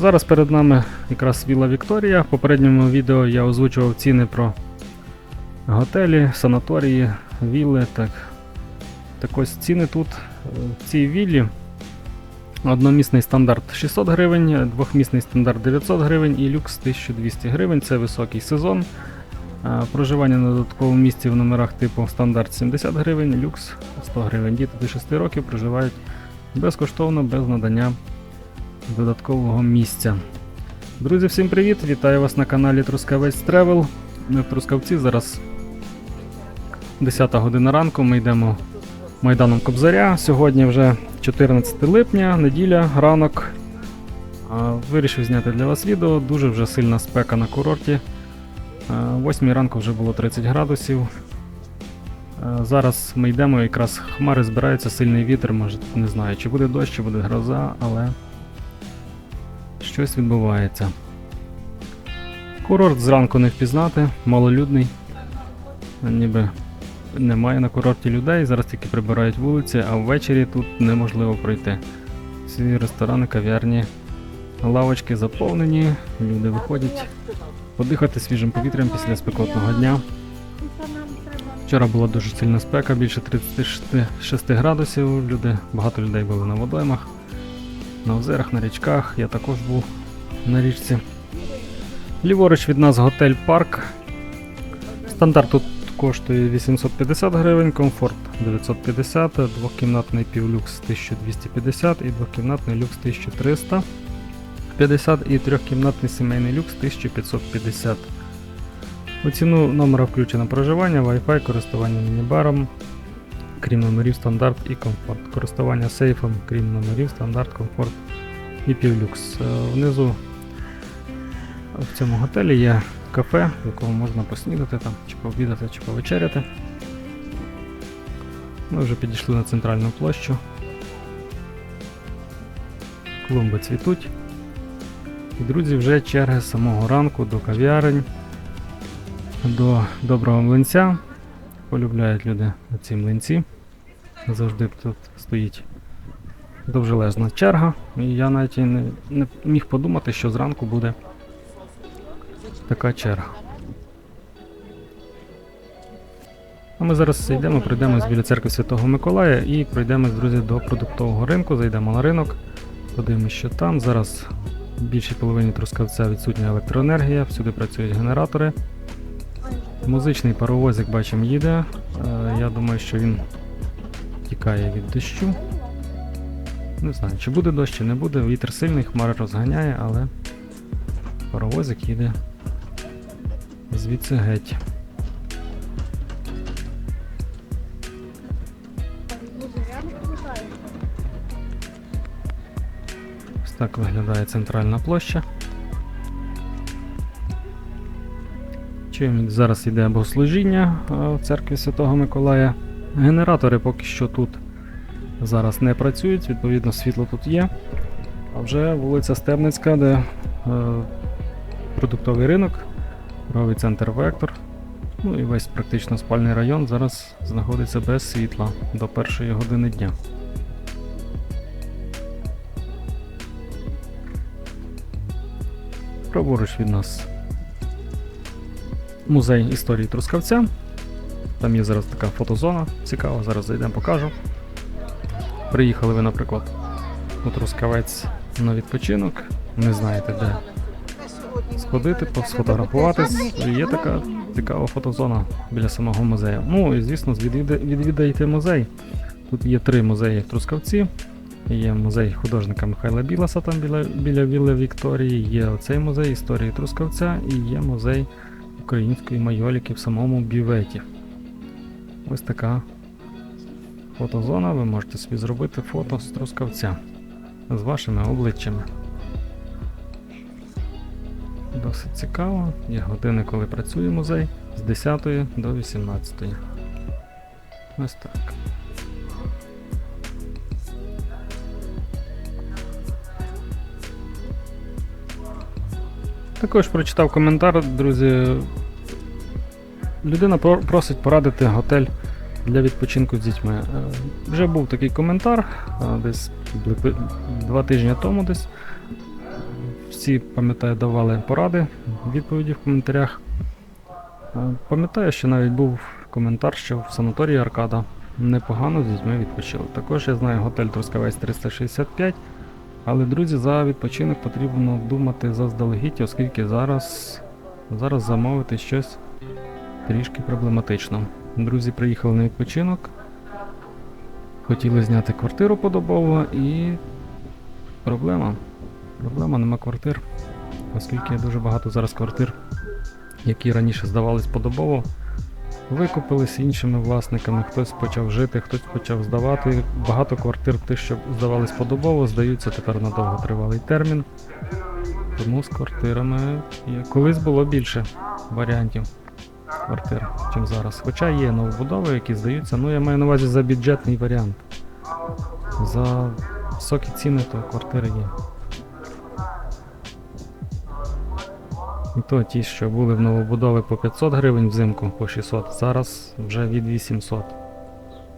Зараз перед нами якраз Віла Вікторія. В попередньому відео я озвучував ціни про готелі, санаторії, вілли. Так, так ось ціни тут в цій віллі. Одномісний стандарт 600 гривень, двохмісний стандарт 900 гривень і люкс 1200 гривень. Це високий сезон. Проживання на додатковому місці в номерах типу стандарт 70 гривень, люкс 100 гривень. Діти до 6 років проживають безкоштовно, без надання додаткового місця. Друзі, всім привіт! Вітаю вас на каналі Трускавець Тревел. Ми в Трускавці зараз 10 година ранку. Ми йдемо майданом Кобзаря. Сьогодні вже 14 липня, неділя, ранок. Вирішив зняти для вас відео. Дуже вже сильна спека на курорті. 8 ранку вже було 30 градусів. Зараз ми йдемо, якраз хмари збираються, сильний вітер, може, не знаю, чи буде дощ, чи буде гроза, але щось відбувається. Курорт зранку не впізнати, малолюдний. Ніби немає на курорті людей, зараз тільки прибирають вулиці, а ввечері тут неможливо пройти. Всі ресторани, кав'ярні, лавочки заповнені, люди виходять подихати свіжим повітрям після спекотного дня. Вчора була дуже сильна спека, більше 36 градусів. Люди, багато людей були на водоймах, на озерах, на річках. Я також був на річці. Ліворуч від нас готель Парк. Стандарт тут коштує 850 гривень, комфорт 950, двохкімнатний півлюкс 1250 і двохкімнатний люкс 1300. 50 і трьохкімнатний сімейний люкс 1550. У ціну номера включено проживання, Wi-Fi, користування міні-баром, крім номерів стандарт і комфорт. Користування сейфом, крім номерів, стандарт, комфорт і півлюкс. Е, Внизу в цьому готелі є кафе, в якому можна поснідати там, чи пообідати, чи повечеряти. Ми вже підійшли на центральну площу. Клумби цвітуть. І, друзі, вже черги з самого ранку до кав'ярень, до доброго млинця. Полюбляють люди ці млинці. Завжди тут стоїть довжелезна черга. І я навіть і не, не міг подумати, що зранку буде така черга. А ми зараз йдемо, пройдемо біля церкви Святого Миколая і пройдемо, друзі, до продуктового ринку, зайдемо на ринок, подивимося, що там. Зараз в більшій половині трускавця відсутня електроенергія, всюди працюють генератори. Музичний паровоз, як бачимо, їде. Е, Я думаю, що він тікає від дощу. Не знаю, чи буде дощ, чи не буде. Вітер сильний, хмари розганяє, але паровозик їде звідси геть. Ось так виглядає центральна площа. Чуємо, зараз йде богослужіння в церкві Святого Миколая. Генератори поки що тут зараз не працюють, відповідно, світло тут є. А вже вулиця Стебницька, де е, продуктовий ринок, торговий центр Вектор. Ну і весь практично спальний район зараз знаходиться без світла до першої години дня. Праворуч від нас музей історії Трускавця. Там є зараз така фотозона цікава, зараз зайдемо покажу. Приїхали ви, наприклад, у Трускавець на відпочинок, не знаєте де сходити, сфотографуватись. Є така цікава фотозона біля самого музею. Ну і звісно, відвіда- відвідайте музей. Тут є три музеї в Трускавці. Є музей художника Михайла Біласа там біля, біля Вілли Вікторії, є оцей музей історії Трускавця і є музей української майоліки в самому бюветі. Ось така фотозона. Ви можете собі зробити фото з Трускавця з вашими обличчями. Досить цікаво. Є години, коли працює музей з 10 до 18. Ось так. Також прочитав коментар, друзі. Людина просить порадити готель для відпочинку з дітьми. Е, Вже був такий коментар е, десь два тижні тому десь. всі, пам'ятаю, давали поради, відповіді в коментарях. Е, Пам'ятаю, що навіть був коментар, що в санаторії Аркада непогано з дітьми відпочили. Також я знаю готель Трускавець 365, але, друзі, за відпочинок потрібно думати заздалегідь, оскільки зараз, зараз замовити щось трішки проблематично. Друзі приїхали на відпочинок, хотіли зняти квартиру подобово і проблема. Проблема нема квартир, оскільки дуже багато зараз квартир, які раніше здавались подобово, викупились іншими власниками, хтось почав жити, хтось почав здавати. Багато квартир, тих, що здавались подобово, здаються тепер на довготривалий термін. Тому з квартирами колись було більше варіантів квартир, чим зараз. Хоча є новобудови, які здаються, ну я маю на увазі за бюджетний варіант. За високі ціни, то квартири є. І то ті, що були в новобудови по 500 гривень взимку, по 600, зараз вже від 800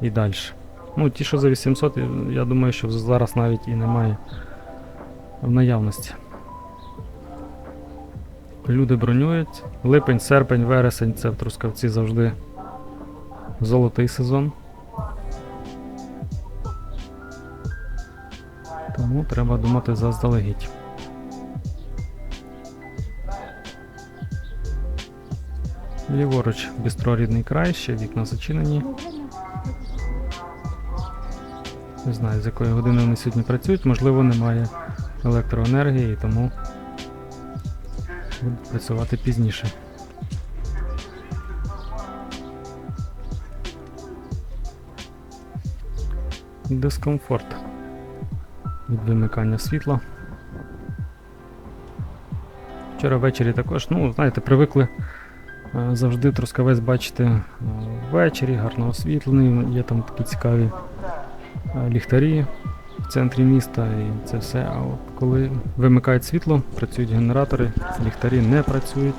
і далі. Ну, ті, що за 800, я думаю, що зараз навіть і немає в наявності. Люди бронюють. Липень, серпень, вересень це в Трускавці завжди золотий сезон. Тому треба думати заздалегідь. Ліворуч бістро край, ще вікна зачинені. Не знаю, з якої години вони сьогодні працюють, можливо, немає електроенергії, тому будуть працювати пізніше. Дискомфорт від вимикання світла. Вчора ввечері також, ну, знаєте, привикли завжди трускавець бачити е, ввечері, гарно освітлений, є там такі цікаві е, ліхтарі в центрі міста і це все. А от коли вимикають світло, працюють генератори, ліхтарі не працюють,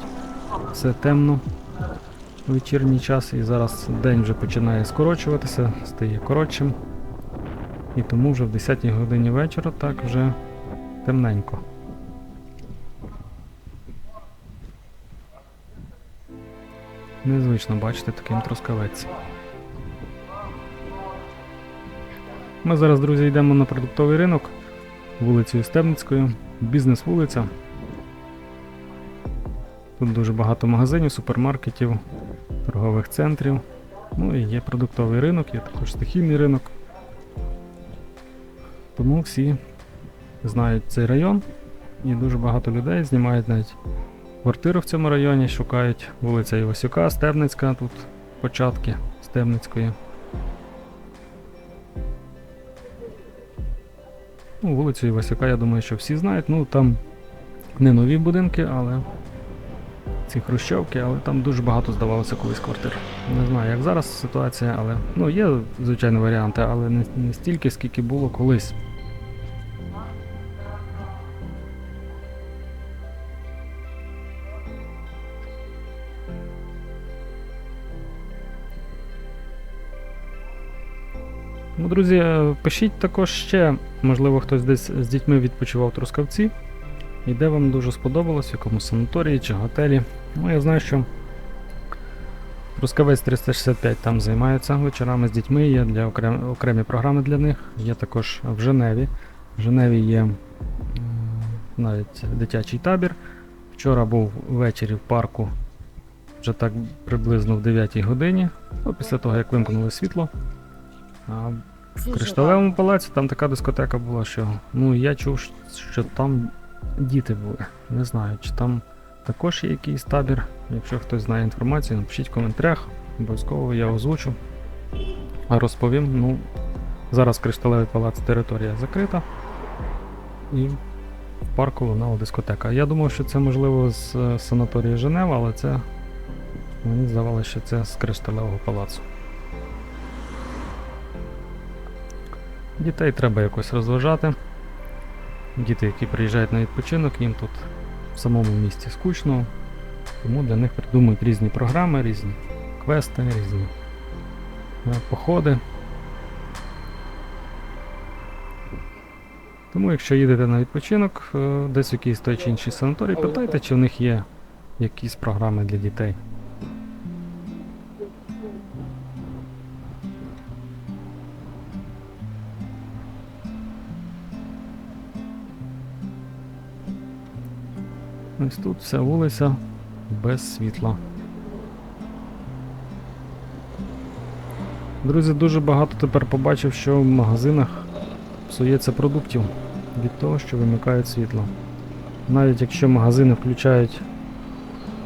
все темно вечірній час, і зараз день вже починає скорочуватися, стає коротшим. І тому вже в 10 годині вечора так вже темненько. Незвично бачити таким трускавець. Ми зараз, друзі, йдемо на продуктовий ринок вулицею Стебницькою, бізнес-вулиця. Тут дуже багато магазинів, супермаркетів, торгових центрів. Ну і є продуктовий ринок, є також стихійний ринок. Тому всі знають цей район і дуже багато людей знімають навіть квартиру в цьому районі, шукають вулиця Івасюка, Стебницька, тут початки Стебницької. Ну, вулицю Івасюка, я думаю, що всі знають. Ну там не нові будинки, але ці хрущовки, але там дуже багато здавалося колись квартир. Не знаю, як зараз ситуація, але ну є, звичайно, варіанти, але не, не стільки, скільки було колись. Друзі, е, пишіть також ще, можливо, хтось десь з дітьми відпочивав Трускавці. І де вам дуже сподобалось, в якому санаторії чи готелі. Ну, я знаю, що Трускавець 365 там займаються вечорами з дітьми, є для окрем, окремі програми для них. Є також в Женеві. В Женеві є навіть дитячий табір. Вчора був ввечері в парку, вже так приблизно в 9 годині, ну, після того, як вимкнули світло. В Кришталевому палаці там така дискотека була, що ну я чув, що там діти були. Не знаю, чи там також є якийсь табір. Якщо хтось знає інформацію, напишіть в коментарях, обов'язково я озвучу. А розповім. Ну, зараз Кришталевий палац територія закрита. І в парку лунала дискотека. Я думав, що це можливо з е, санаторії Женева, але це мені здавалося, що це з Кришталевого палацу. Дітей треба якось розважати. Діти, які приїжджають на відпочинок, їм тут в самому місті скучно, тому для них придумують різні програми, різні квести, різні е, походи. Тому, якщо їдете на відпочинок, е, десь в якийсь той чи інший санаторій, питайте, чи в них є якісь програми для дітей. Ось тут вся вулиця без світла. Друзі, дуже багато тепер побачив, що в магазинах псується продуктів від того, що вимикають світло. Навіть якщо магазини включають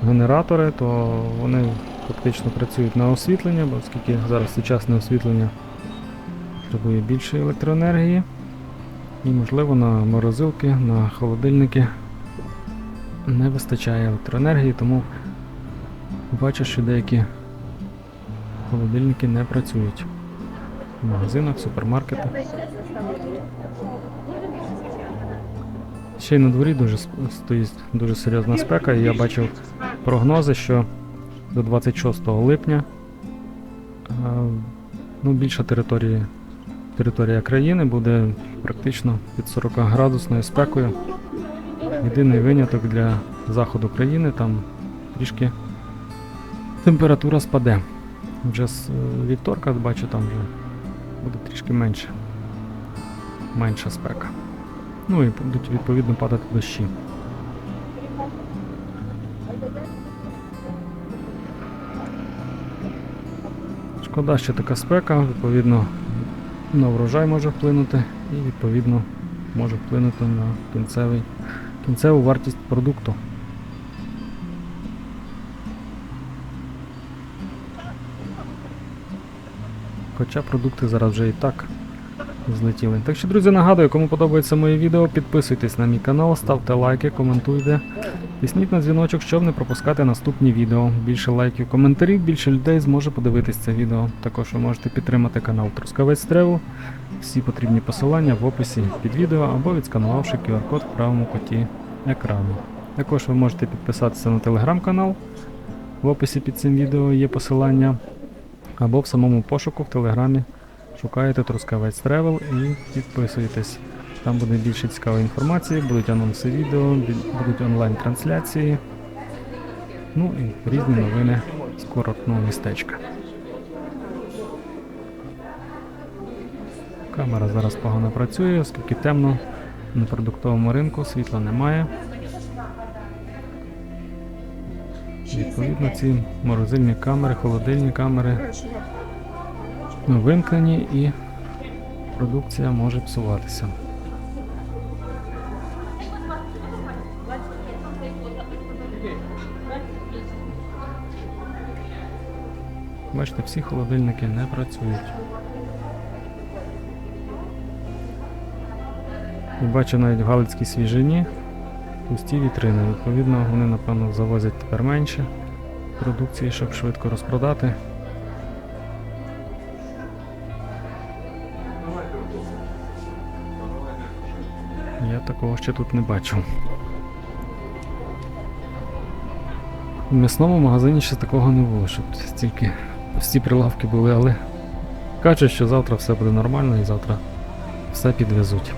генератори, то вони фактично працюють на освітлення, бо оскільки зараз сучасне освітлення потребує більше електроенергії. І, можливо, на морозилки, на холодильники не вистачає електроенергії, тому бачу, що деякі холодильники не працюють в магазинах, супермаркетах. Ще й на дворі дуже стоїть дуже серйозна спека, і я бачив прогнози, що до 26 липня ну, більша територія, територія країни буде практично під 40 градусною спекою. Єдиний виняток для заходу країни, там трішки температура спаде. Вже з е, вівторка бачу, там вже буде трішки менше. Менша спека. Ну і будуть відповідно падати дощі. Шкода, що така спека, відповідно, на врожай може вплинути і відповідно може вплинути на кінцевий, кінцеву вартість продукту. Хоча продукти зараз вже і так злетіли. Так що, друзі, нагадую, кому подобається моє відео, підписуйтесь на мій канал, ставте лайки, коментуйте. Тисніть на дзвіночок, щоб не пропускати наступні відео. Більше лайків, коментарів, більше людей зможе подивитись це відео. Також ви можете підтримати канал Трускавець Тревел. Всі потрібні посилання в описі під відео або відсканувавши QR-код в правому куті екрану. Також ви можете підписатися на телеграм-канал. В описі під цим відео є посилання. Або в самому пошуку в телеграмі шукаєте Трускавець Тревел і підписуєтесь. Там буде більше цікавої інформації, будуть анонси відео, будуть онлайн-трансляції. Ну і різні новини з курортного містечка. Камера зараз погано працює, оскільки темно на продуктовому ринку, світла немає. Відповідно, ці морозильні камери, холодильні камери ну, вимкнені і продукція може псуватися. Бачите, всі холодильники не працюють. І бачу навіть в Галицькій свіжині пусті вітрини. Відповідно, вони, напевно, завозять тепер менше продукції, щоб швидко розпродати. Такого ще тут не бачу. В м'ясному магазині ще такого не було, щоб стільки всі прилавки були, але кажуть, що завтра все буде нормально і завтра все підвезуть.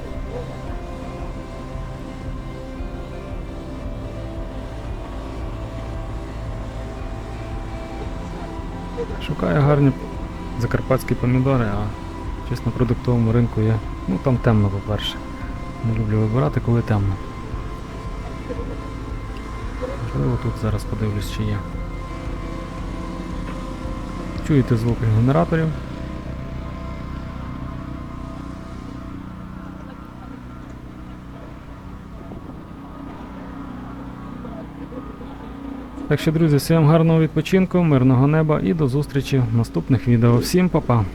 Шукаю гарні закарпатські помідори, а щось на продуктовому ринку є. Ну там темно, по-перше. Не люблю вибирати, коли темно. Можливо, тут зараз подивлюсь, чи є. Чуєте звуки генераторів. Так що, друзі, всім гарного відпочинку, мирного неба і до зустрічі в наступних відео. Всім па-па!